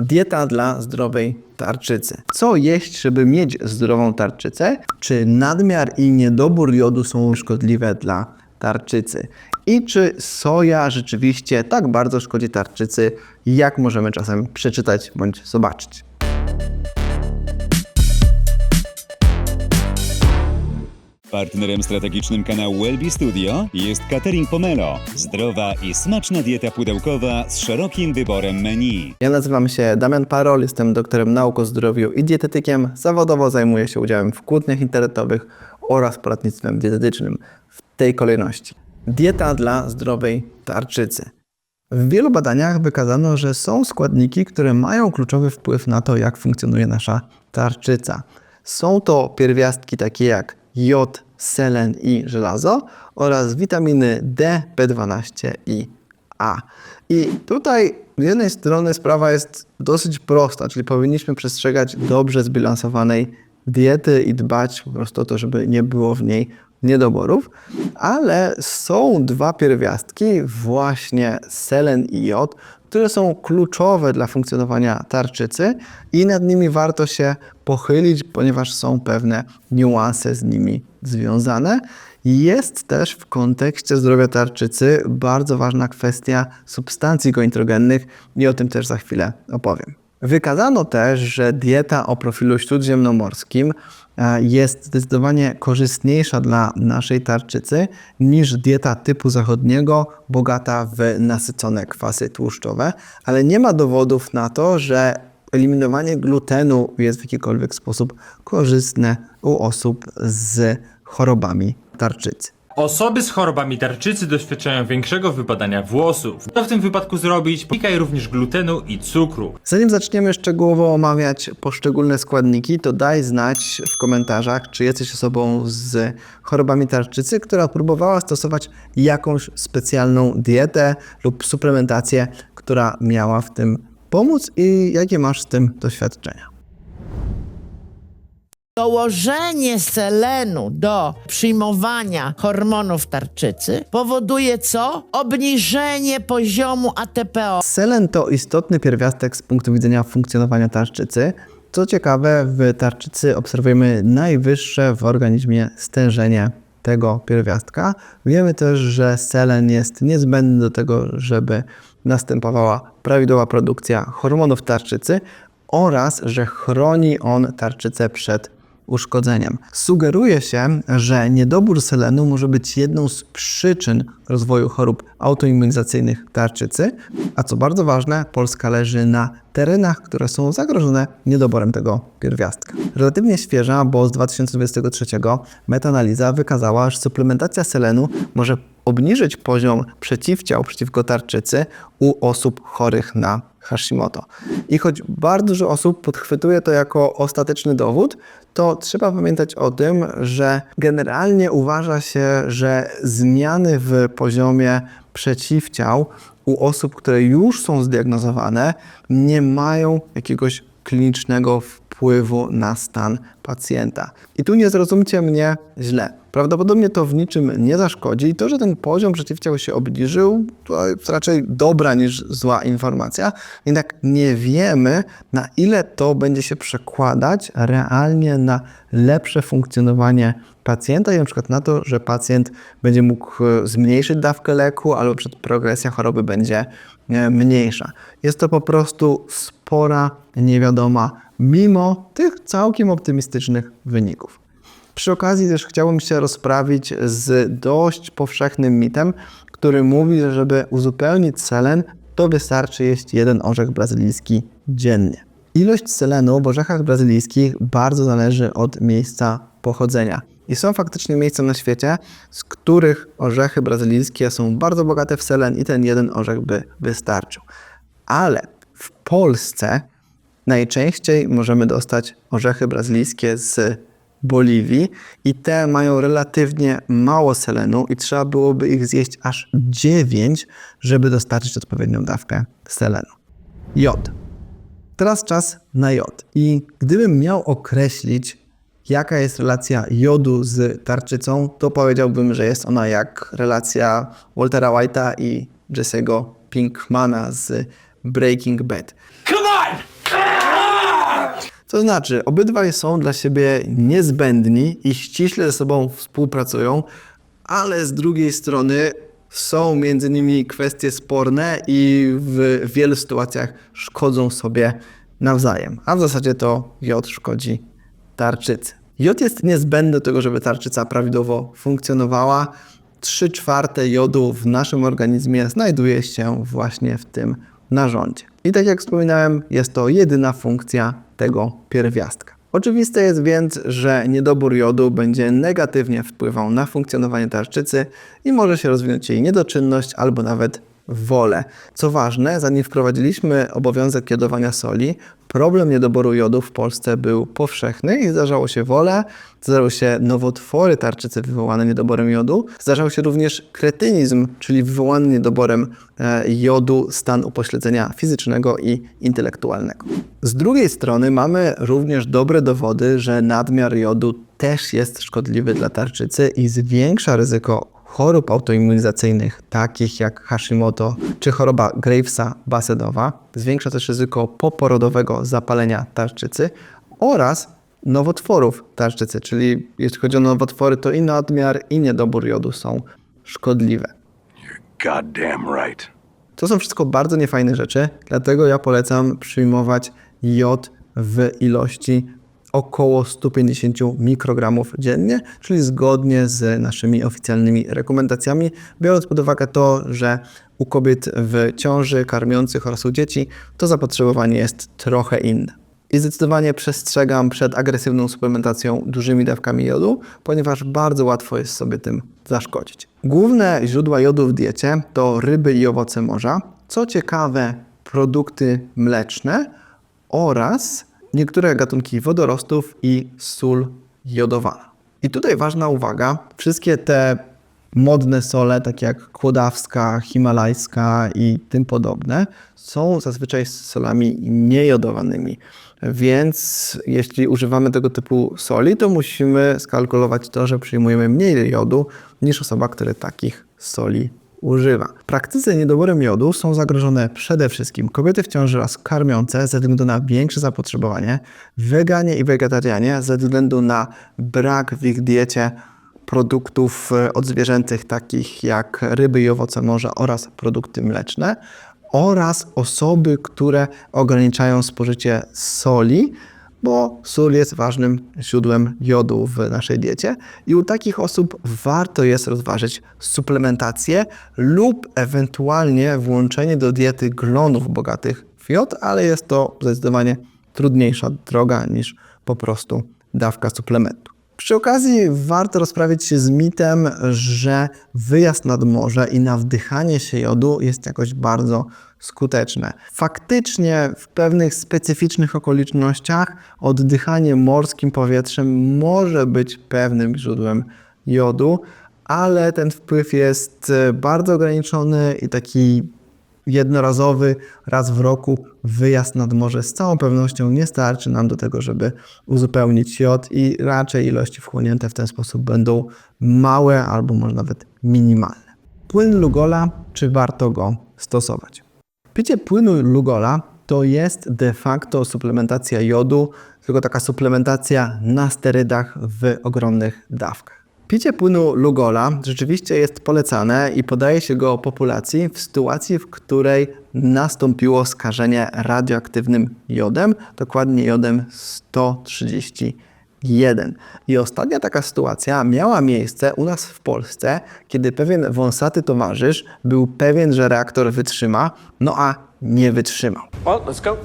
Dieta dla zdrowej tarczycy. Co jeść, żeby mieć zdrową tarczycę? Czy nadmiar i niedobór jodu są szkodliwe dla tarczycy? I czy soja rzeczywiście tak bardzo szkodzi tarczycy, jak możemy czasem przeczytać bądź zobaczyć? Partnerem strategicznym kanału Wellbe Studio jest Catering Pomelo. Zdrowa i smaczna dieta pudełkowa z szerokim wyborem menu. Ja nazywam się Damian Parol, jestem doktorem nauk o zdrowiu i dietetykiem. Zawodowo zajmuję się udziałem w kłótniach internetowych oraz poradnictwem dietetycznym w tej kolejności. Dieta dla zdrowej tarczycy. W wielu badaniach wykazano, że są składniki, które mają kluczowy wpływ na to, jak funkcjonuje nasza tarczyca. Są to pierwiastki takie jak jod, selen i żelazo oraz witaminy D, B12 i A. I tutaj z jednej strony sprawa jest dosyć prosta, czyli powinniśmy przestrzegać dobrze zbilansowanej diety i dbać po prostu o to, żeby nie było w niej niedoborów, ale są dwa pierwiastki, właśnie selen i jod, które są kluczowe dla funkcjonowania tarczycy i nad nimi warto się pochylić, ponieważ są pewne niuanse z nimi związane. Jest też w kontekście zdrowia tarczycy bardzo ważna kwestia substancji gointrogennych i o tym też za chwilę opowiem. Wykazano też, że dieta o profilu śródziemnomorskim e, jest zdecydowanie korzystniejsza dla naszej tarczycy niż dieta typu zachodniego, bogata w nasycone kwasy tłuszczowe, ale nie ma dowodów na to, że eliminowanie glutenu jest w jakikolwiek sposób korzystne u osób z chorobami tarczycy. Osoby z chorobami tarczycy doświadczają większego wypadania włosów. Co w tym wypadku zrobić? Unikaj również glutenu i cukru. Zanim zaczniemy szczegółowo omawiać poszczególne składniki, to daj znać w komentarzach, czy jesteś osobą z chorobami tarczycy, która próbowała stosować jakąś specjalną dietę lub suplementację, która miała w tym pomóc i jakie masz z tym doświadczenia. Dołożenie selenu do przyjmowania hormonów tarczycy powoduje co? Obniżenie poziomu ATPO. Selen to istotny pierwiastek z punktu widzenia funkcjonowania tarczycy. Co ciekawe, w tarczycy obserwujemy najwyższe w organizmie stężenie tego pierwiastka. Wiemy też, że selen jest niezbędny do tego, żeby następowała prawidłowa produkcja hormonów tarczycy oraz, że chroni on tarczycę przed uszkodzeniem. Sugeruje się, że niedobór selenu może być jedną z przyczyn rozwoju chorób autoimmunizacyjnych tarczycy, a co bardzo ważne, Polska leży na terenach, które są zagrożone niedoborem tego pierwiastka. Relatywnie świeża, bo z 2023 metaanaliza wykazała, że suplementacja selenu może obniżyć poziom przeciwciał przeciwko tarczycy u osób chorych na Hashimoto. I choć bardzo dużo osób podchwytuje to jako ostateczny dowód, to trzeba pamiętać o tym, że generalnie uważa się, że zmiany w poziomie przeciwciał u osób, które już są zdiagnozowane, nie mają jakiegoś klinicznego wpływu na stan pacjenta. I tu nie zrozumcie mnie źle. Prawdopodobnie to w niczym nie zaszkodzi i to, że ten poziom przeciwciał się obniżył, to raczej dobra niż zła informacja. Jednak nie wiemy, na ile to będzie się przekładać realnie na lepsze funkcjonowanie pacjenta i na przykład na to, że pacjent będzie mógł e, zmniejszyć dawkę leku albo przed progresja choroby będzie e, mniejsza. Jest to po prostu spora niewiadoma, mimo tych całkiem optymistycznych wyników. Przy okazji też chciałbym się rozprawić z dość powszechnym mitem, który mówi, że żeby uzupełnić selen, to wystarczy jeść jeden orzech brazylijski dziennie. Ilość selenu w orzechach brazylijskich bardzo zależy od miejsca pochodzenia. I są faktycznie miejsca na świecie, z których orzechy brazylijskie są bardzo bogate w selen i ten jeden orzech by wystarczył. Ale w Polsce najczęściej możemy dostać orzechy brazylijskie z Boliwii i te mają relatywnie mało selenu i trzeba byłoby ich zjeść aż 9, żeby dostarczyć odpowiednią dawkę selenu. Jod. Teraz czas na jod. I gdybym miał określić, jaka jest relacja jodu z tarczycą, to powiedziałbym, że jest ona jak relacja Waltera White'a i Jesse'ego Pinkmana z Breaking Bad. Come To znaczy, obydwaj są dla siebie niezbędni i ściśle ze sobą współpracują, ale z drugiej strony są między nimi kwestie sporne i w wielu sytuacjach szkodzą sobie nawzajem. A w zasadzie to jod szkodzi tarczycy. Jod jest niezbędny do tego, żeby tarczyca prawidłowo funkcjonowała. 3 czwarte jodu w naszym organizmie znajduje się właśnie w tym narządzie. I tak jak wspominałem, jest to jedyna funkcja tego pierwiastka. Oczywiste jest więc, że niedobór jodu będzie negatywnie wpływał na funkcjonowanie tarczycy i może się rozwinąć jej niedoczynność albo nawet wolę. Co ważne, zanim wprowadziliśmy obowiązek jodowania soli, problem niedoboru jodu w Polsce był powszechny i zdarzało się wolę, zdarzały się nowotwory tarczycy wywołane niedoborem jodu, zdarzał się również kretynizm, czyli wywołany niedoborem e, jodu stan upośledzenia fizycznego i intelektualnego. Z drugiej strony mamy również dobre dowody, że nadmiar jodu też jest szkodliwy dla tarczycy i zwiększa ryzyko chorób autoimmunizacyjnych, takich jak Hashimoto czy choroba Gravesa basedowa, zwiększa też ryzyko poporodowego zapalenia tarczycy oraz nowotworów tarczycy, czyli jeśli chodzi o nowotwory, to i nadmiar, i niedobór jodu są szkodliwe. Goddamn right. To są wszystko bardzo niefajne rzeczy, dlatego ja polecam przyjmować jod w ilości około 150 mikrogramów dziennie, czyli zgodnie z naszymi oficjalnymi rekomendacjami, biorąc pod uwagę to, że u kobiet w ciąży, karmiących oraz u dzieci to zapotrzebowanie jest trochę inne. I zdecydowanie przestrzegam przed agresywną suplementacją dużymi dawkami jodu, ponieważ bardzo łatwo jest sobie tym zaszkodzić. Główne źródła jodu w diecie to ryby i owoce morza. Co ciekawe, produkty mleczne oraz niektóre gatunki wodorostów i sól jodowana. I tutaj ważna uwaga, wszystkie te modne sole, takie jak kłodawska, himalajska i tym podobne, są zazwyczaj solami niejodowanymi. Więc jeśli używamy tego typu soli, to musimy skalkulować to, że przyjmujemy mniej jodu niż osoba, która takich soli używa. W praktyce niedoborem jodu są zagrożone przede wszystkim kobiety w ciąży oraz karmiące ze względu na większe zapotrzebowanie, weganie i wegetarianie ze względu na brak w ich diecie produktów e, odzwierzęcych takich jak ryby i owoce morza oraz produkty mleczne oraz osoby, które ograniczają spożycie soli, bo sól jest ważnym źródłem jodu w naszej diecie i u takich osób warto jest rozważyć suplementację lub ewentualnie włączenie do diety glonów bogatych w jod, ale jest to zdecydowanie trudniejsza droga niż po prostu dawka suplementu. Przy okazji warto rozprawić się z mitem, że wyjazd nad morze i nawdychanie się jodu jest jakoś bardzo skuteczne. Faktycznie w pewnych specyficznych okolicznościach oddychanie morskim powietrzem może być pewnym źródłem jodu, ale ten wpływ jest e, bardzo ograniczony i taki jednorazowy, raz w roku wyjazd nad morze z całą pewnością nie starczy nam do tego, żeby uzupełnić jod i raczej ilości wchłonięte w ten sposób będą małe albo może nawet minimalne. Płyn Lugola, czy warto go stosować? Picie płynu Lugola to jest de facto suplementacja jodu, tylko taka suplementacja na sterydach w ogromnych dawkach. Picie płynu Lugola rzeczywiście jest polecane i podaje się go populacji w sytuacji, w której nastąpiło skażenie radioaktywnym jodem, dokładnie jodem 131. I ostatnia taka sytuacja miała miejsce u nas w Polsce, kiedy pewien wąsaty towarzysz był pewien, że reaktor wytrzyma, no a nie wytrzymał. Well, let's go.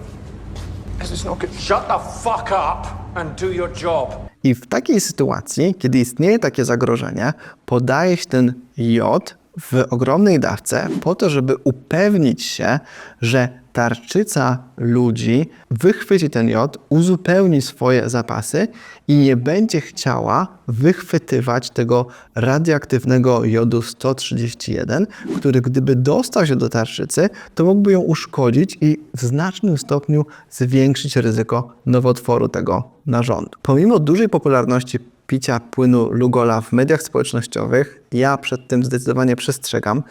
This is not good. Shut the fuck up and do your job. I w takiej sytuacji, kiedy istnieje takie zagrożenie, podaje się ten jod w ogromnej dawce po to, żeby upewnić się, że tarczyca ludzi wychwyci ten jod, uzupełni swoje zapasy i nie będzie chciała wychwytywać tego radioaktywnego jodu 131, który gdyby dostał się do tarczycy, to mógłby ją uszkodzić i w znacznym stopniu zwiększyć ryzyko nowotworu tego narządu. Pomimo dużej popularności picia płynu Lugola w mediach społecznościowych, ja przed tym zdecydowanie przestrzegam,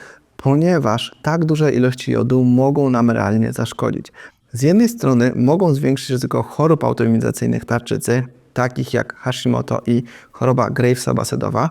ponieważ tak duże ilości jodu mogą nam realnie zaszkodzić. z jednej strony mogą zwiększyć ryzyko chorób autoimmunizacyjnych tarczycy, takich jak Hashimoto i choroba Gravesa-Basedowa,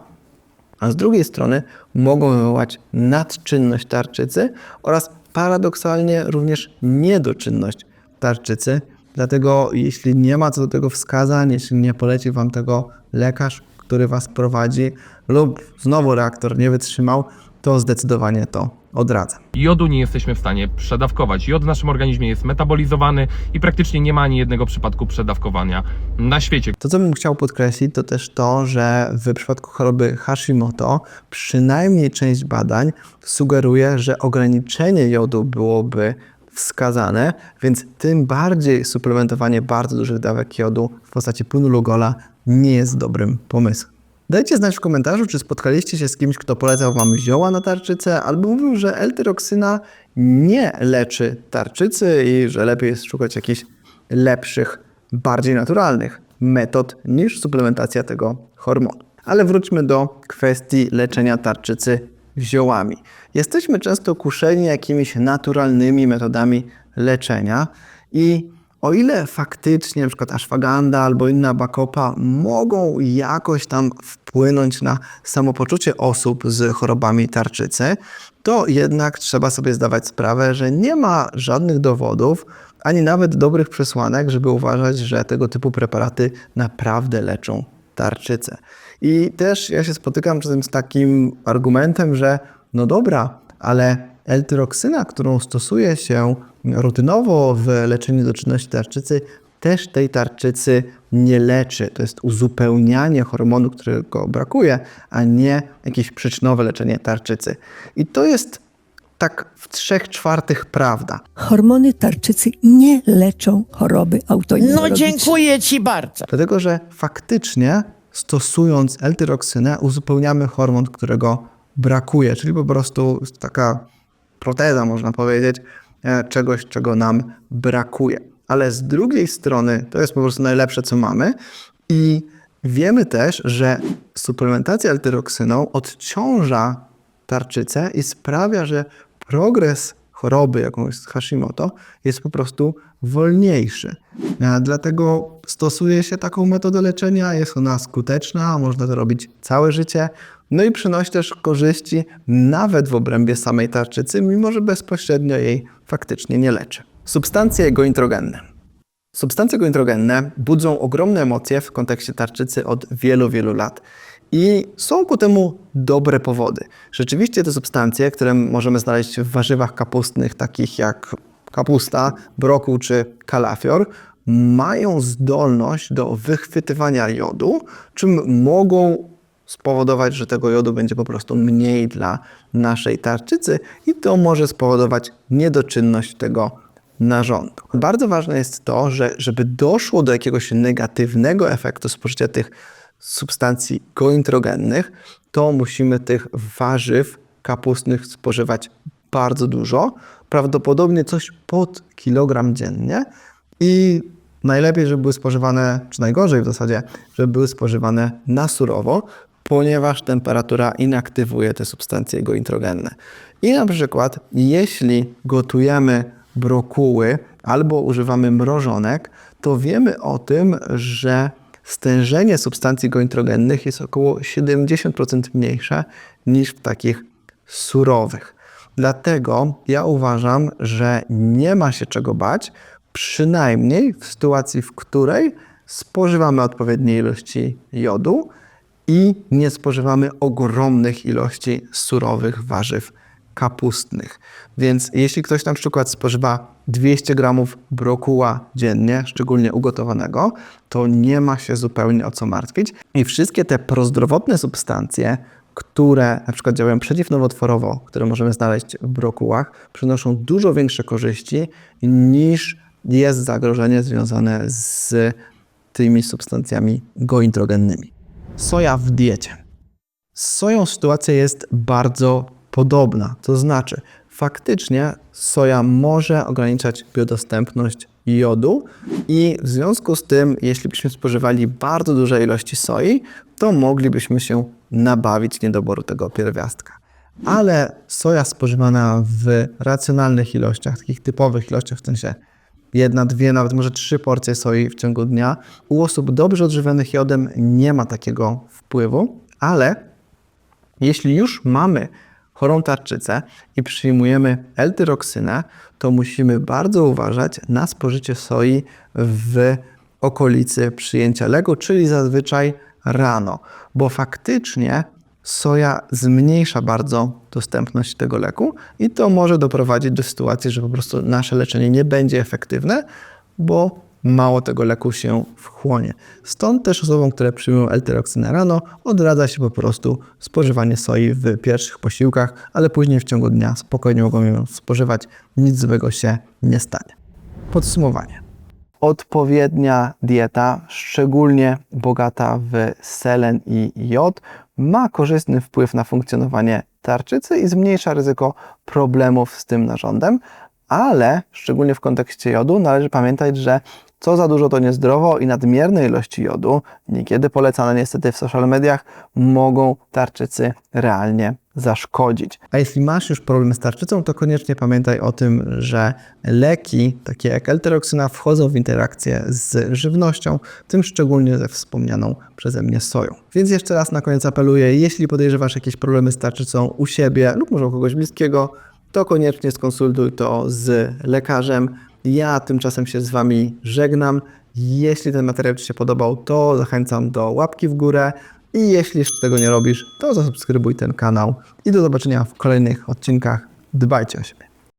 a z drugiej strony mogą wywołać nadczynność tarczycy oraz paradoksalnie również niedoczynność tarczycy. Dlatego jeśli nie ma co do tego wskazań, jeśli nie poleci Wam tego lekarz, który Was prowadzi lub znowu reaktor nie wytrzymał, to zdecydowanie to odradzam. Jodu nie jesteśmy w stanie przedawkować. Jod w naszym organizmie jest metabolizowany i praktycznie nie ma ani jednego przypadku przedawkowania na świecie. To, co bym chciał podkreślić, to też to, że w przypadku choroby Hashimoto przynajmniej część badań sugeruje, że ograniczenie jodu byłoby wskazane, więc tym bardziej suplementowanie bardzo dużych dawek jodu w postaci płynu Lugola nie jest dobrym pomysłem. Dajcie znać w komentarzu, czy spotkaliście się z kimś, kto polecał Wam zioła na tarczycę, albo mówił, że L-tyroksyna nie leczy tarczycy i że lepiej jest szukać jakichś lepszych, bardziej naturalnych metod niż suplementacja tego hormonu. Ale wróćmy do kwestii leczenia tarczycy ziołami. Jesteśmy często kuszeni jakimiś naturalnymi metodami leczenia i o ile faktycznie na przykład ashwaganda albo inna bakopa mogą jakoś tam wpłynąć na samopoczucie osób z chorobami tarczycy, to jednak trzeba sobie zdawać sprawę, że nie ma żadnych dowodów, ani nawet dobrych przesłanek, żeby uważać, że tego typu preparaty naprawdę leczą tarczycę. I też ja się spotykam czasem z takim argumentem, że no dobra, ale L-tyroksyna, którą stosuje się rutynowo w leczeniu doczynności tarczycy, też tej tarczycy nie leczy. To jest uzupełnianie hormonu, którego brakuje, a nie jakieś przyczynowe leczenie tarczycy. I to jest tak w trzech czwartych prawda. Hormony tarczycy nie leczą choroby No autoimmunologicznej. dziękuję ci bardzo. Dlatego, że faktycznie stosując L-tyroksynę uzupełniamy hormon, którego brakuje, czyli po prostu jest taka proteza, można powiedzieć, e, czegoś, czego nam brakuje. Ale z drugiej strony to jest po prostu najlepsze, co mamy i wiemy też, że suplementacja L-tyroksyną odciąża tarczycę i sprawia, że progres choroby, jaką jest Hashimoto, jest po prostu wolniejszy. Dlatego stosuje się taką metodę leczenia, jest ona skuteczna, można to robić całe życie. No i przynosi też korzyści nawet w obrębie samej tarczycy, mimo że bezpośrednio jej faktycznie nie leczy. Substancje gointrogenne. Substancje gointrogenne budzą ogromne emocje w kontekście tarczycy od wielu, wielu lat. I są ku temu dobre powody. Rzeczywiście te substancje, które możemy znaleźć w warzywach kapustnych, takich jak kapusta, brokuł czy kalafior, mają zdolność do wychwytywania jodu, czym mogą spowodować, że tego jodu będzie po prostu mniej dla naszej tarczycy i to może spowodować niedoczynność tego narządu. Bardzo ważne jest to, że żeby doszło do jakiegoś negatywnego efektu spożycia tych substancji gointrogennych, to musimy tych warzyw kapustnych spożywać bardzo dużo, prawdopodobnie coś pod kilogram dziennie i najlepiej, żeby były spożywane, czy najgorzej w zasadzie, żeby były spożywane na surowo, ponieważ temperatura inaktywuje te substancje gointrogenne. I na przykład, jeśli gotujemy brokuły albo używamy mrożonek, to wiemy o tym, że stężenie substancji gointrogennych jest około 70% mniejsze niż w takich surowych. Dlatego ja uważam, że nie ma się czego bać, przynajmniej w sytuacji, w której spożywamy odpowiednie ilości jodu i nie spożywamy ogromnych ilości surowych warzyw kapustnych. Więc jeśli ktoś na przykład spożywa 200 gramów brokuła dziennie, szczególnie ugotowanego, to nie ma się zupełnie o co martwić. I wszystkie te prozdrowotne substancje, które na przykład działają przeciwnowotworowo, które możemy znaleźć w brokułach, przynoszą dużo większe korzyści niż jest zagrożenie związane z tymi substancjami gointrogennymi. Soja w diecie. Z soją sytuacja jest bardzo podobna. To znaczy, faktycznie soja może ograniczać biodostępność jodu i w związku z tym, jeśli byśmy spożywali bardzo duże ilości soi, to moglibyśmy się nabawić niedoboru tego pierwiastka. Ale soja spożywana w racjonalnych ilościach, takich typowych ilościach, w sensie jedna, dwie, nawet może trzy porcje soi w ciągu dnia. U osób dobrze odżywionych jodem nie ma takiego wpływu, ale jeśli już mamy chorą tarczycę i przyjmujemy L-tyroksynę, to musimy bardzo uważać na spożycie soi w okolicy przyjęcia leku, czyli zazwyczaj rano, bo faktycznie soja zmniejsza bardzo dostępność tego leku i to może doprowadzić do sytuacji, że po prostu nasze leczenie nie będzie efektywne, bo mało tego leku się wchłonie. Stąd też osobom, które przyjmują L-tyroksynę rano, odradza się po prostu spożywanie soi w pierwszych posiłkach, ale później w ciągu dnia spokojnie mogą ją spożywać, nic złego się nie stanie. Podsumowanie. Odpowiednia dieta, szczególnie bogata w selen i jod, ma korzystny wpływ na funkcjonowanie tarczycy i zmniejsza ryzyko problemów z tym narządem, ale szczególnie w kontekście jodu należy pamiętać, że co za dużo to niezdrowo i nadmierne ilości jodu, niekiedy polecane niestety w social mediach, mogą tarczycy realnie zaszkodzić. A jeśli masz już problem z tarczycą, to koniecznie pamiętaj o tym, że leki, takie jak L-tyroksyna, wchodzą w interakcję z żywnością, tym szczególnie ze wspomnianą przeze mnie soją. Więc jeszcze raz na koniec apeluję, jeśli podejrzewasz jakieś problemy z tarczycą u siebie lub może u kogoś bliskiego, to koniecznie skonsultuj to z lekarzem. Ja tymczasem się z Wami żegnam. Jeśli ten materiał Ci się podobał, to zachęcam do łapki w górę. I jeśli jeszcze tego nie robisz, to zasubskrybuj ten kanał. I do zobaczenia w kolejnych odcinkach. Dbajcie o siebie.